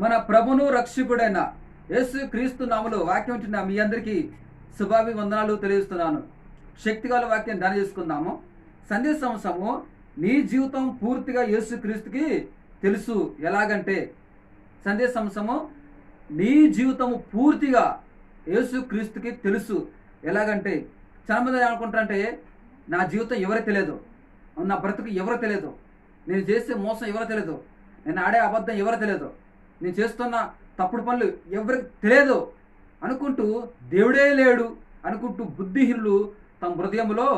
మన ప్రభును రక్షకుడైన యేసు క్రీస్తు నామలో వాక్యం వింటున్న మీ అందరికీ శుభాభి వందనాలు తెలియజేస్తున్నాను. శక్తిగల వాక్యం దాని చేసుకుందాము. సంవత్సరము నీ జీవితం పూర్తిగా యేసు క్రీస్తుకి తెలుసు. ఎలాగంటే సందేశంసము నీ జీవితము పూర్తిగా యేసు క్రీస్తుకి తెలుసు. ఎలాగంటే చాలామంది అనుకుంటారంటే నా జీవితం ఎవరో తెలియదు? నా బ్రతుకు ఎవరు తెలియదు? నేను చేసే మోసం ఎవరో తెలియదు? నేను ఆడే అబద్ధం ఎవరో తెలియదు? నేను చేస్తున్న తప్పుడు పనులు ఎవరికి తెలియదు అనుకుంటూ దేవుడే లేడు అనుకుంటూ బుద్ధిహీనులు తమ హృదయంలో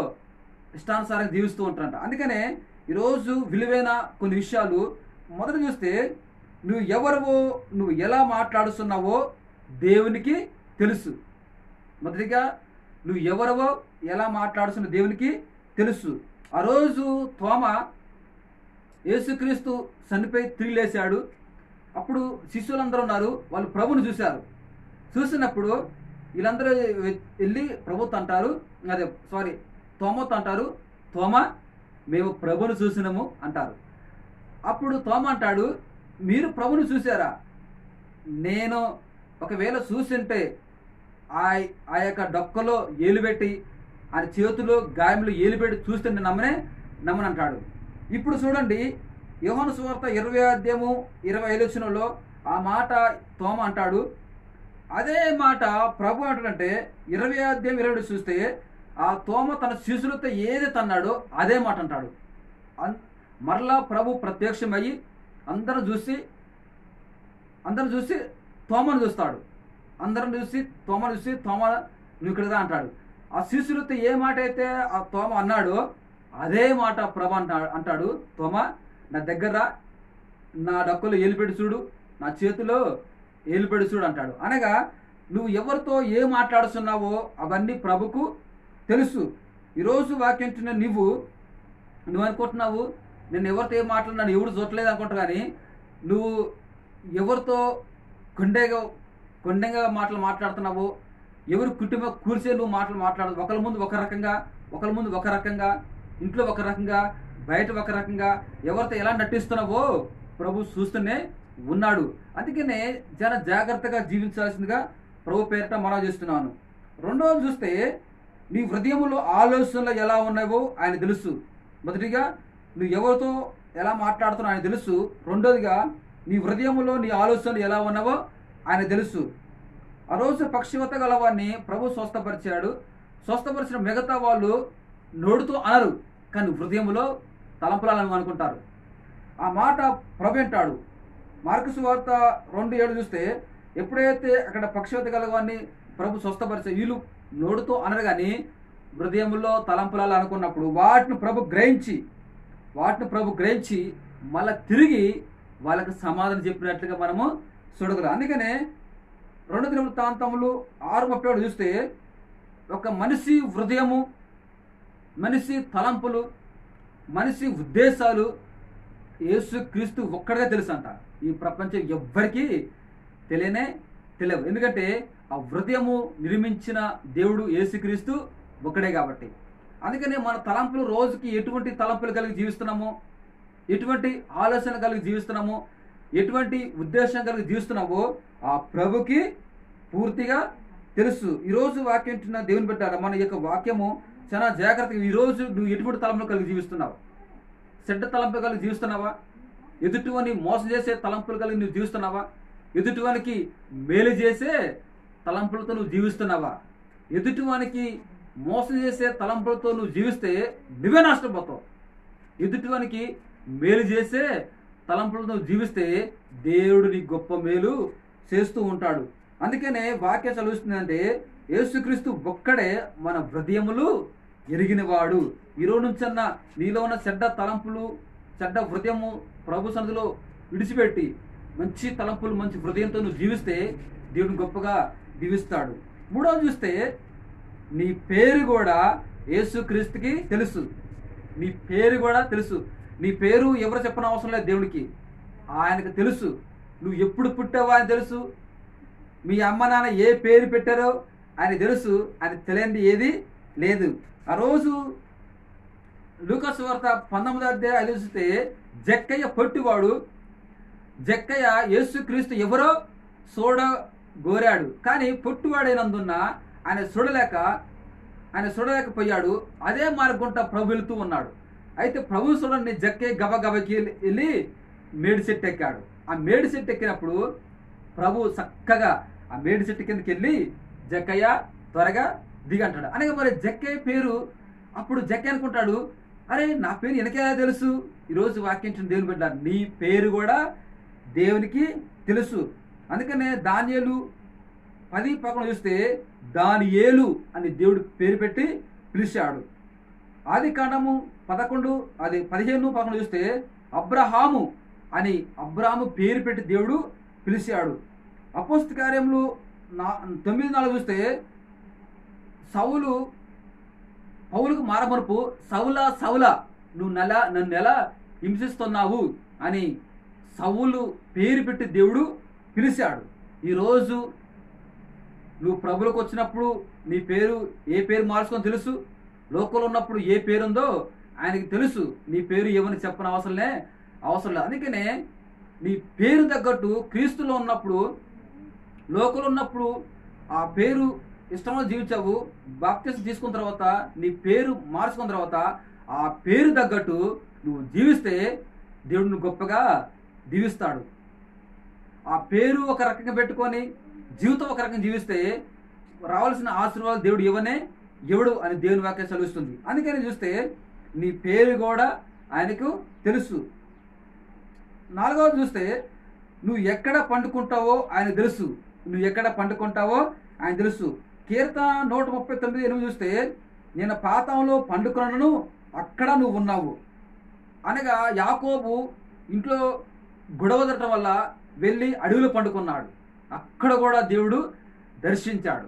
ఇష్టానుసారంగా జీవిస్తూ ఉంటారంట. అందుకనే ఈరోజు విలువైన కొన్ని విషయాలు మొదట చూస్తే నువ్వు ఎవరివో నువ్వు ఎలా మాట్లాడుతున్నావో దేవునికి తెలుసు. మొదటిగా నువ్వు ఎవరివో ఎలా మాట్లాడుతున్న దేవునికి తెలుసు. ఆ రోజు తోమ యేసుక్రీస్తు చనిపోయి తిరిగి లేచాడు అప్పుడు శిష్యులందరూ ఉన్నారు వాళ్ళు ప్రభుని చూశారు. చూసినప్పుడు వీళ్ళందరూ వెళ్ళి ప్రభుత్వ అంటారు అదే సారీ తోమత్ అంటారు తోమ మేము ప్రభుని చూసినాము అంటారు. అప్పుడు తోమ అంటాడు మీరు ప్రభుని చూసారా నేను ఒకవేళ చూసింటే ఆ ఆ యొక్క డొక్కలో ఏలుపెట్టి ఆయన చేతిలో గాయంలో ఏలిపెట్టి చూస్తే నమ్మనే నమ్మనంటాడు. ఇప్పుడు చూడండి యోహన సువార్త ఇరవై అధ్యాయము ఇరవై ఐదు ఆ మాట తోమ అంటాడు. అదే మాట ప్రభు అంటాడంటే ఇరవై అధ్యాయం ఇరవై చూస్తే ఆ తోమ తన శిశులతో ఏది తన్నాడో అదే మాట అంటాడు. మరలా ప్రభు ప్రత్యక్షమయ్యి అందరం చూసి అందరం చూసి తోమను చూస్తాడు. అందరం చూసి తోమను చూసి తోమ నువ్వు ఇక్కడదా అంటాడు. ఆ శిశులతో ఏ మాట అయితే ఆ తోమ అన్నాడో అదే మాట ప్రభు అంటా అంటాడు తోమ. నా దగ్గర నా డక్కులో ఏలిపెట్టి చూడు నా చేతిలో ఏలిపెట్టి చూడు అంటాడు. అనగా నువ్వు ఎవరితో ఏ మాట్లాడుతున్నావో అవన్నీ ప్రభుకు తెలుసు. ఈరోజు వాక్యంటున్న నువ్వు నువ్వు అనుకుంటున్నావు నేను ఎవరితో ఏం మాట్లాడినాను ఎవరు చూడలేదు అనుకుంటా కానీ నువ్వు ఎవరితో కొండగా కొండగా మాటలు మాట్లాడుతున్నావు ఎవరు కుటుంబ కూర్చే నువ్వు మాటలు మాట్లాడదు. ఒకరి ముందు ఒక రకంగా ఒకరి ముందు ఒక రకంగా ఇంట్లో ఒక రకంగా బయట ఒక రకంగా ఎవరితో ఎలా నటిస్తున్నావో ప్రభు చూస్తూనే ఉన్నాడు. అందుకనే చాలా జాగ్రత్తగా జీవించాల్సిందిగా ప్రభు పేరిట మనం చేస్తున్నాను. రెండవది చూస్తే నీ హృదయంలో ఆలోచనలు ఎలా ఉన్నావో ఆయన తెలుసు. మొదటిగా నువ్వు ఎవరితో ఎలా మాట్లాడుతున్నావు ఆయన తెలుసు. రెండోదిగా నీ హృదయంలో నీ ఆలోచనలు ఎలా ఉన్నావో ఆయన తెలుసు. ఆ రోజు పక్షివత గలవాన్ని ప్రభు స్వస్థపరిచాడు. స్వస్థపరిచిన మిగతా వాళ్ళు నోడుతూ అనరు. కానీ హృదయంలో తలంపులాలని అనుకుంటారు. ఆ మాట ప్రభు అంటాడు. మార్కుసు వార్త రెండు ఏడు చూస్తే ఎప్పుడైతే అక్కడ పక్షవత గలవాన్ని ప్రభు స్వస్థపరిచే వీళ్ళు నోడుతో అనరు కానీ హృదయంలో తలంపులాలు అనుకున్నప్పుడు వాటిని ప్రభు గ్రహించి వాటిని ప్రభు గ్రహించి మళ్ళా తిరిగి వాళ్ళకి సమాధానం చెప్పినట్లుగా మనము చూడగలం. అందుకనే రెండు ప్రాంతములు ఆరు ముప్పై ఏడు చూస్తే ఒక మనిషి హృదయము మనిషి తలంపులు మనిషి ఉద్దేశాలు యేసు క్రీస్తు ఒక్కడిగా తెలుసు అంట ఈ ప్రపంచం ఎవ్వరికీ తెలియనే తెలియదు ఎందుకంటే ఆ హృదయము నిర్మించిన దేవుడు యేసుక్రీస్తు ఒక్కడే కాబట్టి. అందుకనే మన తలంపులు రోజుకి ఎటువంటి తలంపులు కలిగి జీవిస్తున్నామో? ఎటువంటి ఆలోచన కలిగి జీవిస్తున్నామో? ఎటువంటి ఉద్దేశం కలిగి జీవిస్తున్నామో ఆ ప్రభుకి పూర్తిగా తెలుసు. ఈరోజు వాక్యం దేవుని పెట్టారు మన యొక్క వాక్యము చాలా జాగ్రత్తగా ఈరోజు నువ్వు ఎటువంటి తలంపులు కలిగి జీవిస్తున్నావు? చెడ్డ తలంపులు కలిగి జీవిస్తున్నావా? ఎదుటివని మోసం చేసే తలంపులు కలిగి నువ్వు జీవిస్తున్నావా? ఎదుటివానికి మేలు చేసే తలంపులతో నువ్వు జీవిస్తున్నావా? ఎదుటివానికి మోసం చేసే తలంపులతో నువ్వు జీవిస్తే నువ్వే నష్టపోతావు ఎదుటివానికి మేలు చేసే తలంపులతో జీవిస్తే దేవుడు నీ గొప్ప మేలు చేస్తూ ఉంటాడు. అందుకనే వాక్యం చదివిస్తుందంటే యేసుక్రీస్తు ఒక్కడే మన హృదయములు ఎరిగినవాడు. ఈరోజు నుంచన్న నీలో ఉన్న చెడ్డ తలంపులు చెడ్డ హృదయము ప్రభు సన్నిధిలో విడిచిపెట్టి మంచి తలంపులు మంచి హృదయంతో నువ్వు జీవిస్తే దేవుడు గొప్పగా దీవిస్తాడు మూడో చూస్తే నీ పేరు కూడా యేసుక్రీస్తుకి తెలుసు. నీ పేరు కూడా తెలుసు. నీ పేరు ఎవరు చెప్పని అవసరం లేదు దేవుడికి. ఆయనకు తెలుసు. నువ్వు ఎప్పుడు పుట్టావో ఆయన తెలుసు. మీ అమ్మ నాన్న ఏ పేరు పెట్టారో అని తెలుసు అని తెలియంది ఏది లేదు. ఆ రోజు లూకస్ వార్త పంతొమ్మిది అధ్యాయ చూస్తే జక్కయ్య పొట్టివాడు జక్కయ్య యేసుక్రీస్తు ఎవరో చూడ గోరాడు కానీ పొట్టివాడైనందున్న ఆయన చూడలేక ఆయన చూడలేకపోయాడు అదే మార్గంట ప్రభు వెళుతూ ఉన్నాడు. అయితే ప్రభు చూడండి జక్కే గబగబకి వెళ్ళి మేడి చెట్టు ఎక్కాడు ఆ మేడి చెట్టు ఎక్కినప్పుడు ప్రభు చక్కగా ఆ మేడి చెట్టు కిందకి వెళ్ళి జక్కయ్య త్వరగా దిగంటాడు. అనగా మరి జక్కయ్య పేరు అప్పుడు జక్క అనుకుంటాడు అరే నా పేరు వెనకేలా తెలుసు? ఈరోజు వాక్యం దేవుని బిడ్డ నీ పేరు కూడా దేవునికి తెలుసు. అందుకనే దానియలు పది పక్కన చూస్తే దాని ఏలు అని దేవుడు పేరు పెట్టి పిలిచాడు. ఆది కాండము పదకొండు అది పదిహేను పక్కన చూస్తే అబ్రహాము అని అబ్రాహాము పేరు పెట్టి దేవుడు పిలిచాడు. అపోస్త కార్యంలో నా తొమ్మిది నాలుగు చూస్తే సౌలు పౌలకు మారమరుపు సౌల సౌల నువ్వు నెల నన్ను ఎలా హింసిస్తున్నావు? అని సౌలు పేరు పెట్టి దేవుడు పిలిచాడు. ఈరోజు నువ్వు ప్రభులకు వచ్చినప్పుడు నీ పేరు ఏ పేరు మార్చుకొని తెలుసు? లోకంలో ఉన్నప్పుడు ఏ పేరు ఉందో ఆయనకి తెలుసు. నీ పేరు ఏమని చెప్పని అవసరమే అవసరం లేదు. అందుకనే నీ పేరు తగ్గట్టు క్రీస్తులో ఉన్నప్పుడు లోకంలో ఉన్నప్పుడు ఆ పేరు ఇష్టంలో జీవించావు. బాప్తిస్ తీసుకున్న తర్వాత నీ పేరు మార్చుకున్న తర్వాత ఆ పేరు తగ్గట్టు నువ్వు జీవిస్తే దేవుడిని గొప్పగా దీవిస్తాడు. ఆ పేరు ఒక రకంగా పెట్టుకొని జీవితం ఒక రకంగా జీవిస్తే రావాల్సిన ఆశీర్వాదాలు దేవుడు ఇవ్వనే ఎవడు అని దేవుని వాక్యం చదివిస్తుంది అందుకని చూస్తే నీ పేరు కూడా ఆయనకు తెలుసు. నాలుగవది చూస్తే నువ్వు ఎక్కడ పండుకుంటావో ఆయన తెలుసు. నువ్వు ఎక్కడ పండుకుంటావో ఆయన తెలుసు. కీర్తన నూట ముప్పై తొమ్మిది ఎనిమిది చూస్తే నేను పాతంలో పండుకున్నాను అక్కడ నువ్వు ఉన్నావు. అనగా యాకోబు ఇంట్లో గొడవ జరగటం వల్ల వెళ్ళి అడవిలో పండుకున్నాడు. అక్కడ కూడా దేవుడు దర్శించాడు.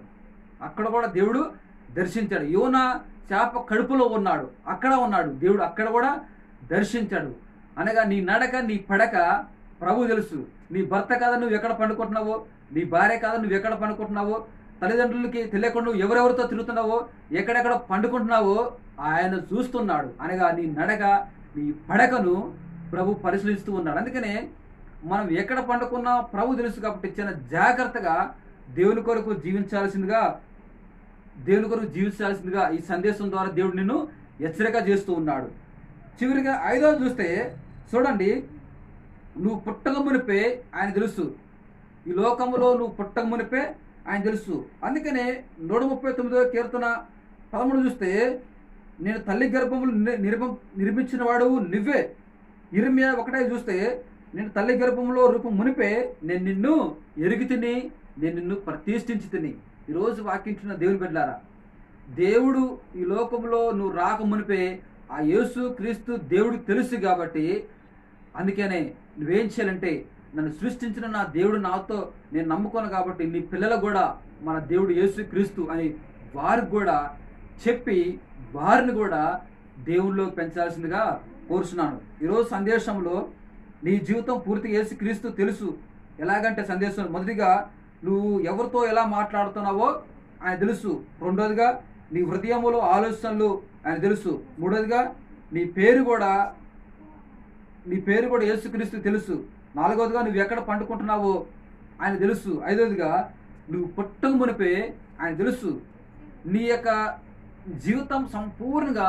అక్కడ కూడా దేవుడు దర్శించాడు. యోన చేప కడుపులో ఉన్నాడు. అక్కడ ఉన్నాడు. దేవుడు అక్కడ కూడా దర్శించాడు. అనగా నీ నడక నీ పడక ప్రభు తెలుసు. నీ భర్త కాదా నువ్వు ఎక్కడ పండుకుంటున్నావో నీ భార్య కాదా నువ్వు ఎక్కడ పండుకుంటున్నావో తల్లిదండ్రులకి తెలియకుండా నువ్వు ఎవరెవరితో తిరుగుతున్నావో ఎక్కడెక్కడ పండుకుంటున్నావో ఆయన చూస్తున్నాడు. అనగా నీ నడక నీ పడకను ప్రభు పరిశీలిస్తూ ఉన్నాడు. అందుకనే మనం ఎక్కడ పండుకున్నా ప్రభు తెలుసు కాబట్టి చాలా జాగ్రత్తగా దేవుని కొరకు జీవించాల్సిందిగా దేవుని కొరకు జీవించాల్సిందిగా ఈ సందేశం ద్వారా దేవుడు నిన్ను హెచ్చరిక చేస్తూ ఉన్నాడు. చివరిగా ఐదో చూస్తే చూడండి నువ్వు పుట్టక మునిపే ఆయన తెలుసు. ఈ లోకంలో నువ్వు పుట్టక మునిపే ఆయన తెలుసు. అందుకనే నూట ముప్పై తొమ్మిదో కీర్తన పదమూడు చూస్తే నేను తల్లి గర్భములు నిర్మ నిర్మించిన వాడు నువ్వే. ఇరిమియా ఒకటే చూస్తే నేను తల్లి గర్భంలో రూపం మునిపే నేను నిన్ను ఎరిగి తిని నేను నిన్ను ప్రతిష్ఠించి తిని. ఈరోజు వాకించిన దేవుని బిడ్డారా దేవుడు ఈ లోకంలో నువ్వు రాక మునిపే ఆ యేసు క్రీస్తు దేవుడికి తెలుసు కాబట్టి అందుకనే నువ్వేం చేయాలంటే నన్ను సృష్టించిన నా దేవుడు నాతో నేను నమ్ముకోను కాబట్టి నీ పిల్లలకు కూడా మన దేవుడు యేసు క్రీస్తు అని వారికి కూడా చెప్పి వారిని కూడా దేవుల్లో పెంచాల్సిందిగా కోరుచున్నాను. ఈరోజు సందేశంలో నీ జీవితం పూర్తిగా యేసు క్రీస్తు తెలుసు. ఎలాగంటే సందేశం మొదటిగా నువ్వు ఎవరితో ఎలా మాట్లాడుతున్నావో ఆయన తెలుసు. రెండోదిగా నీ హృదయములో ఆలోచనలు ఆయన తెలుసు. మూడోదిగా నీ పేరు కూడా నీ పేరు కూడా యేసుక్రీస్తు తెలుసు. నాలుగవదిగా నువ్వు ఎక్కడ పండుకుంటున్నావో ఆయన తెలుసు. ఐదోదిగా నువ్వు పుట్టక మునిపే ఆయన తెలుసు. నీ యొక్క జీవితం సంపూర్ణంగా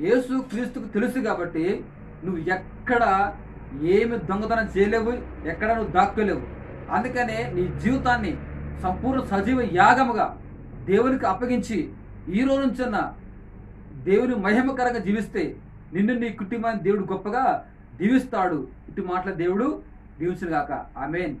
యేసు క్రీస్తుకు తెలుసు కాబట్టి నువ్వు ఎక్కడ ఏమి దొంగతనం చేయలేవు ఎక్కడ నువ్వు దాక్కోలేవు. అందుకనే నీ జీవితాన్ని సంపూర్ణ సజీవ యాగముగా దేవునికి అప్పగించి ఈ రోజు నుంచన్న దేవుని మహిమకరంగా జీవిస్తే నిన్ను నీ కుటుంబాన్ని దేవుడు గొప్పగా దీవిస్తాడు ఇటు మాటల దేవుడు దీవించుగాక ఆమెన్.